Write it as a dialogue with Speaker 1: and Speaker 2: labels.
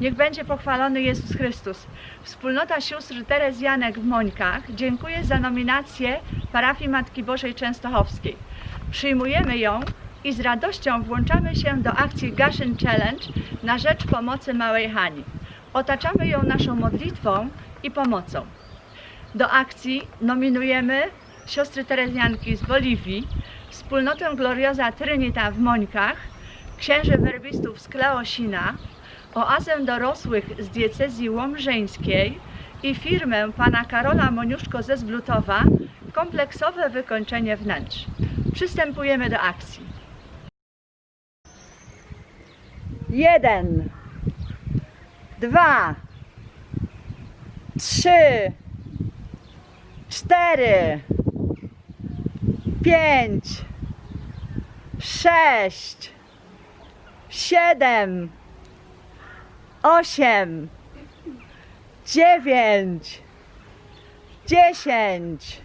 Speaker 1: Niech będzie pochwalony Jezus Chrystus. Wspólnota sióstr Terezjanek w Mońkach dziękuję za nominację parafii Matki Bożej Częstochowskiej. Przyjmujemy ją i z radością włączamy się do akcji Gaszyn Challenge na rzecz pomocy małej Hani. Otaczamy ją naszą modlitwą i pomocą. Do akcji nominujemy siostry Terezjanki z Boliwii, wspólnotę Gloriosa Trinita w Mońkach, księży werbistów z Kleosina, oazę dorosłych z diecezji łomżeńskiej i firmę pana Karola Moniuszko ze Zblutowa kompleksowe wykończenie wnętrz. Przystępujemy do akcji. Jeden, dwa, trzy, cztery, pięć, sześć, siedem, osiem, dziewięć, dziesięć,